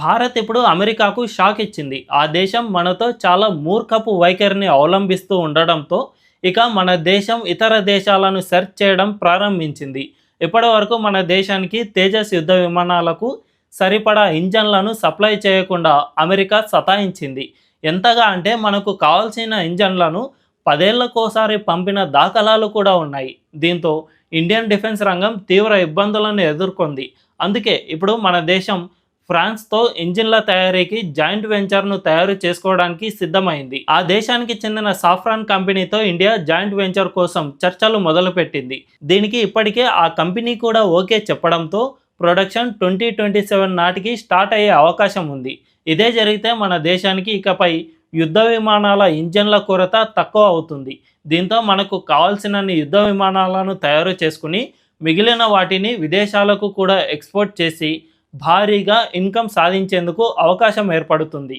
భారత్ ఇప్పుడు అమెరికాకు షాక్ ఇచ్చింది. ఆ దేశం మనతో చాలా మూర్ఖపు వైఖరిని అవలంబిస్తూ ఉండడంతో ఇక మన దేశం ఇతర దేశాలను సెర్చ్ చేయడం ప్రారంభించింది. ఇప్పటి వరకు మన దేశానికి తేజస్ యుద్ధ విమానాలకు సరిపడా ఇంజన్లను సప్లై చేయకుండా అమెరికా సతాయించింది. ఎంతగా అంటే మనకు కావాల్సిన ఇంజన్లను పదేళ్ళకోసారి పంపిన దాఖలాలు కూడా ఉన్నాయి. దీంతో ఇండియన్ డిఫెన్స్ రంగం తీవ్ర ఇబ్బందులను ఎదుర్కొంది. అందుకే ఇప్పుడు మన దేశం ఫ్రాన్స్తో ఇంజిన్ల తయారీకి జాయింట్ వెంచర్ను తయారు చేసుకోవడానికి సిద్ధమైంది. ఆ దేశానికి చెందిన సాఫ్రాన్ కంపెనీతో ఇండియా జాయింట్ వెంచర్ కోసం చర్చలు మొదలుపెట్టింది. దీనికి ఇప్పటికే ఆ కంపెనీ కూడా ఓకే చెప్పడంతో ప్రొడక్షన్ ట్వంటీ ట్వంటీ సెవెన్ నాటికి స్టార్ట్ అయ్యే అవకాశం ఉంది. ఇదే జరిగితే మన దేశానికి ఇకపై యుద్ధ విమానాల ఇంజన్ల కొరత తక్కువ అవుతుంది. దీంతో మనకు కావాల్సినన్ని యుద్ధ విమానాలను తయారు చేసుకుని మిగిలిన వాటిని విదేశాలకు కూడా ఎక్స్పోర్ట్ చేసి భారీగా ఇన్కమ్ సాధించేందుకు అవకాశం ఏర్పడుతుంది.